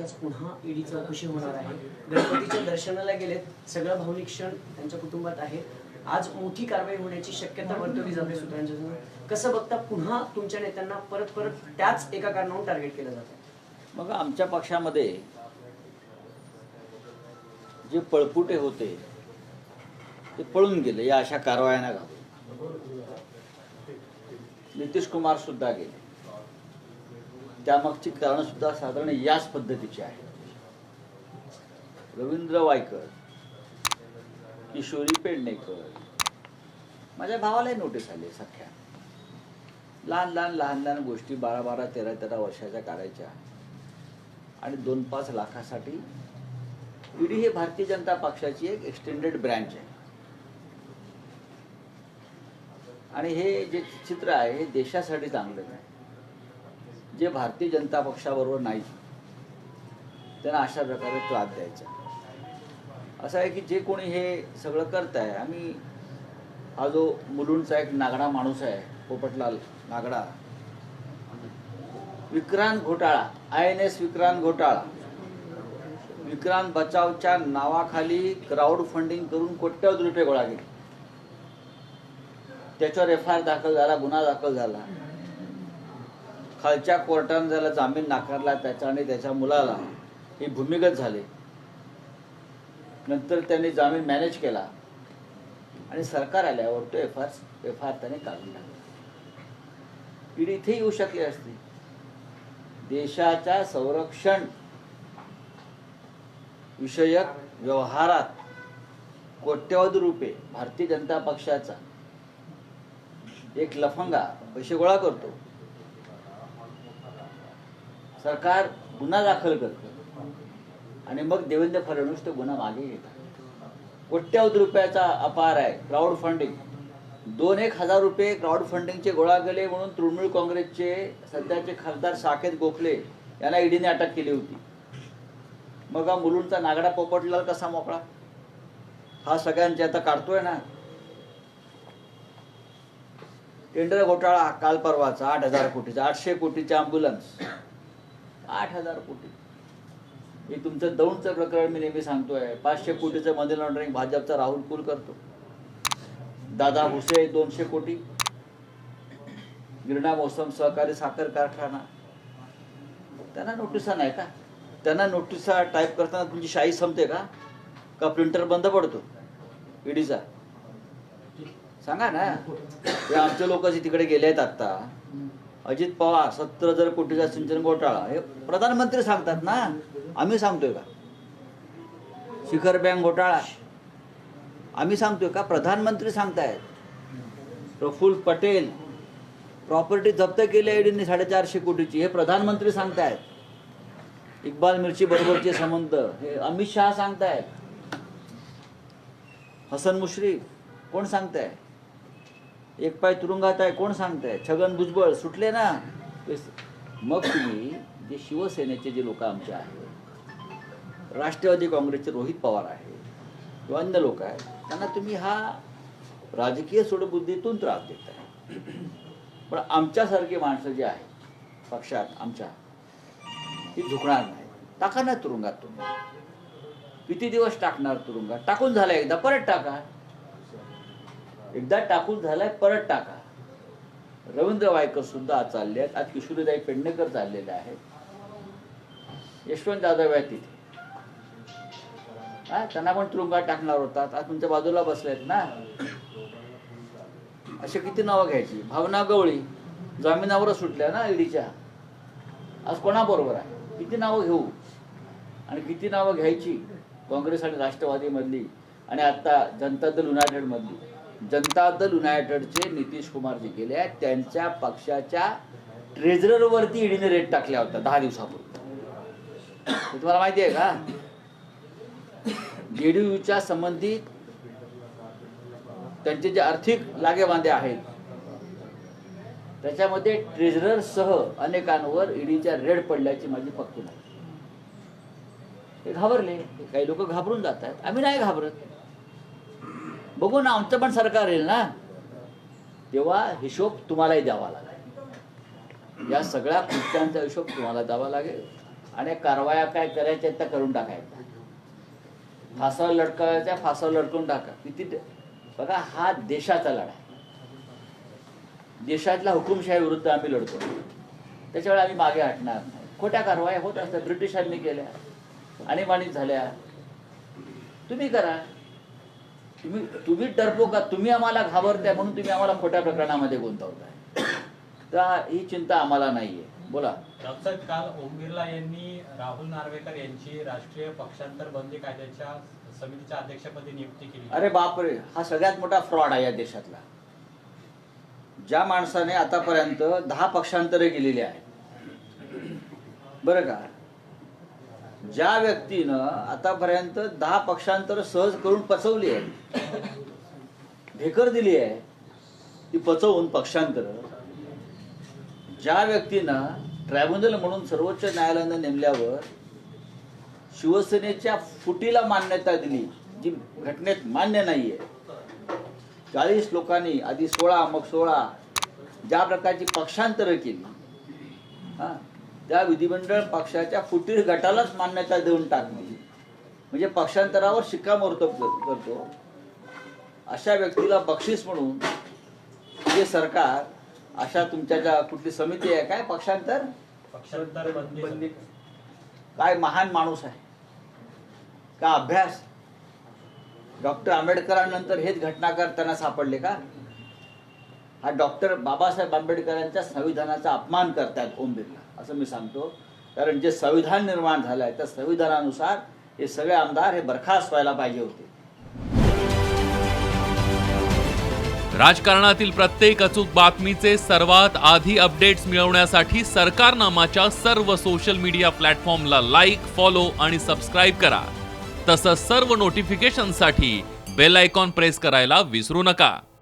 आज पुन्हा ईडी चौकशी होणार आहे. गणपतीच्या दर्शनाला गेलेत. सगळं भावनिक क्षण त्यांच्या कुटुंबात आहे. आज मोठी कारवाई होण्याची शक्यता वर्तवली जाते सूत्रांच्या कसं बघता पुन्हा तुमच्या नेत्यांना परत परत त्याच एका कारणावरून टार्गेट केलं जातं? मग आमच्या पक्षामध्ये जे पळपुटे होते ते पळून गेले. या अशा कारवायांना घालून नितीश कुमार सुद्धा गेले. त्यामागची कारण सुद्धा साधारण याच पद्धतीची आहे रवींद्र वायकर किशोरी पेडणेकर. माझ्या भावालाही नोटीस आली सख्या लहान लहान लहान लहान गोष्टी बारा बारा तेरा तेरा वर्षाच्या काढायच्या. आणि दोन पाच लाखासाठी ईडी हे भारतीय जनता पक्षाची एक एक्सटेंडेड ब्रँच आहे. आणि हे जे चित्र आहे हे देशासाठी चांगलं नाही. जे भारतीय जनता पक्षाबरोबर नाही त्यांना अशा प्रकारे त्रास द्यायचा. असं आहे की जे कोणी हे सगळं करत आहे आम्ही हा जो मुलुंडचा एक नागडा माणूस आहे पोपटलाल नागडा विक्रांत घोटाळा आय एन एस विक्रांत घोटाळा विक्रांत बचावच्या नावाखाली क्राऊड फंडिंग करून कोट्यवधी रुपये गोळा केले. त्याच्यावर एफ आय आर दाखल झाला गुन्हा दाखल झाला. खालच्या कोर्टानं ज्याला जामीन नाकारला त्याच्या आणि त्याच्या मुलाला हे भूमिगत झाले. नंतर त्यांनी जामीन मॅनेज केला. आणि सरकार आल्यावर तो एफ आर एफ आर त्याने काढून टाकला. ईडी इथे येऊ शकली असती. देशाच्या संरक्षण विषयक व्यवहारात कोट्यवधी रुपये भारतीय जनता पक्षाचा एक लफंगा पैसे गोळा करतो. सरकार गुन्हा दाखल करतं. आणि मग देवेंद्र फडणवीस तो गुन्हा मागे घेतात. कोट्यावधी रुपयाचा अपार आहे क्राऊड फंडिंग दोन एक हजार रुपये क्राऊड फंडिंगचे गोळा केले म्हणून तृणमूल काँग्रेसचे सध्याचे खासदार साकेत गोखले यांना ईडीने अटक केली होती. मग हा मुलुंडचा नागडा पोपटला कसा मोकळा? हा सगळ्यांचे आता काढतोय ना. टेंडर घोटाळा काल परवाचा आठ हजार कोटीचा आठशे कोटीचा अँब्युलन्स आठ हजार कोटी. हे तुमचं दौंडचं प्रकरण मी नेहमी सांगतोय. पाचशे कोटीचं मनी लॉन्ड्रिंग भाजपचा राहुल कुल करतो. दादा भुसे दोनशे कोटी. गिरणा मोसम सहकारी साखर कारखाना. त्यांना नोटिसा नाही का? त्यांना नोटिसा टाईप करताना तुमची शाही संपते का? का प्रिंटर बंद पडतो? ईडीचा सांगा ना. हे आमचे लोक जे तिकडे गेले आहेत आत्ता अजित पवार सत्तर हजार कोटीचा सिंचन घोटाळा. हे प्रधानमंत्री सांगतात ना. आम्ही सांगतोय का? शिखर बँक घोटाळा. आम्ही सांगतोय का? प्रधानमंत्री सांगतायत. प्रफुल्ल पटेल प्रॉपर्टी जप्त केली ईडीने साडेचारशे कोटीची. हे प्रधानमंत्री सांगतायत. इक्बाल मिरची बरोबरचे संबंध हे अमित शहा सांगतायत. हसन मुश्रीफ कोण सांगताय एक पाय तुरुंगात आहे कोण सांगताय? छगन भुजबळ सुटले ना? मग तुम्ही जे शिवसेनेचे जे लोक आमचे आहेत राष्ट्रवादी काँग्रेसचे रोहित पवार आहे किंवा अन्य लोक आहेत त्यांना तुम्ही हा राजकीय सोडबुद्धीतून त्रास देताय. पण आमच्यासारखी माणसं जी आहेत पक्षात आमच्या ती झुकणार नाही. टाका ना तुरुंगात तुम्ही. किती दिवस टाकणार तुरुंगात? टाकून झाला एकदा परत टाका. एकदा टाकून झालाय परत टाका. रवींद्र वायकर सुद्धा आज चालले आहेत. आज किशोरीदाई पेडणेकर चाललेले आहेत. यशवंत जाधव आहेत तिथे. हा त्यांना पण तुरुंगात टाकणार होता आज तुमच्या बाजूला बसलेत ना. असे किती नावं घ्यायची? भावना गवळी जामिनावरच सुटल्या ना ईडीच्या. आज कोणाबरोबर आहे? किती नावं घेऊ? आणि किती नावं घ्यायची? काँग्रेस आणि राष्ट्रवादीमधली आणि आता जनता दल युनायटेडमधली. जनता दल युनायटेडचे नितीश कुमार जे गेले आहेत. त्यांच्या पक्षाच्या ट्रेझररवरती ईडीने रेट टाकल्या होत्या दहा दिवसापूर्वी. तुम्हाला माहिती आहे का? जेडीयूच्या संबंधित त्यांचे जे आर्थिक लागेबांधे आहेत त्याच्यामध्ये ट्रेझरर सह अनेकांवर ईडीच्या रेड पडल्याची माझी पक्की नाही ते घाबरले. काही लोक घाबरून जात आहेत. आम्ही नाही घाबरत. बघू ना आमचं पण सरकार येईल ना. तेव्हा हिशोब तुम्हालाही द्यावा लागेल. या सगळ्या कृत्यांचा हिशोब तुम्हाला द्यावा लागेल. आणि कारवाया काय करायच्या त्या करून टाकायच्या फासावर लटकावायच्या फासावर लटकून टाका. किती बघा हा देशाचा लढा आहे. देशातल्या हुकुमशाही विरुद्ध आम्ही लढतो. त्याच्यावेळी आम्ही मागे हटणार नाही. खोट्या कारवाया होत असतात. ब्रिटिशांनी केल्या. आणीबाणीत झाल्या. तुम्ही करा. तुम्ही तुम्ही डरपो का तुम्ही आम्हाला घाबरताय म्हणून तुम्ही आम्हाला खोट्या प्रकरणामध्ये गुंतवताय. तर ही चिंता आम्हाला नाहीये. बोला. काल ओम बिर्ला यांनी राहुल नार्वेकर यांची राष्ट्रीय पक्षांतर बंदी कायद्याच्या समितीच्या अध्यक्षपदी नियुक्ती केली. अरे बापरे हा सगळ्यात मोठा फ्रॉड आहे या देशातला. ज्या माणसाने आतापर्यंत दहा पक्षांतरे केलेली आहेत. बरं का? ज्या व्यक्तीनं आतापर्यंत दहा पक्षांतर सहज करून पचवली आहे ढेकर दिली आहे ती पचवून पक्षांतर ज्या व्यक्तीनं ट्रायब्युनल म्हणून सर्वोच्च न्यायालयानं नेमल्यावर शिवसेनेच्या फुटीला मान्यता दिली जी घटनेत मान्य नाहीये. चाळीस लोकांनी आधी सोळा मग सोळा ज्या प्रकारची पक्षांतरं केली हा त्या विधिमंडळ पक्षाच्या फुटीर गटालाच मान्यता देऊन टाकली म्हणजे पक्षांतरावर शिक्कामोर्तब कर- करतो. अशा व्यक्तीला बक्षीस म्हणून हे सरकार अशा तुमच्या ज्या कुठली समिती आहे काय पक्षांतर? पक्षांतर. काय महान माणूस आहे. का अभ्यास? डॉक्टर आंबेडकरांनंतर हेच घटनाकार त्यांना सापडले का? हा डॉक्टर बाबासाहेब आंबेडकरांच्या संविधानाचा अपमान करतात ओम बिर्ला असं मी सांगतो. कारण जे संविधान निर्माण झालं आहे त्या संविधानानुसार हे सगळे आमदार हे बरखास्त व्हायला पाहिजे होते. राजकारणातील प्रत्येक अचूक बातमीचे सर्वात आधी अपडेट्स मिळवण्यासाठी सरकारनामाच्या सर्व सोशल मीडिया प्लॅटफॉर्मला लाईक फॉलो आणि सबस्क्राईब करा. तसंच सर्व नोटिफिकेशनसाठी बेल आयकॉन प्रेस करायला विसरू नका.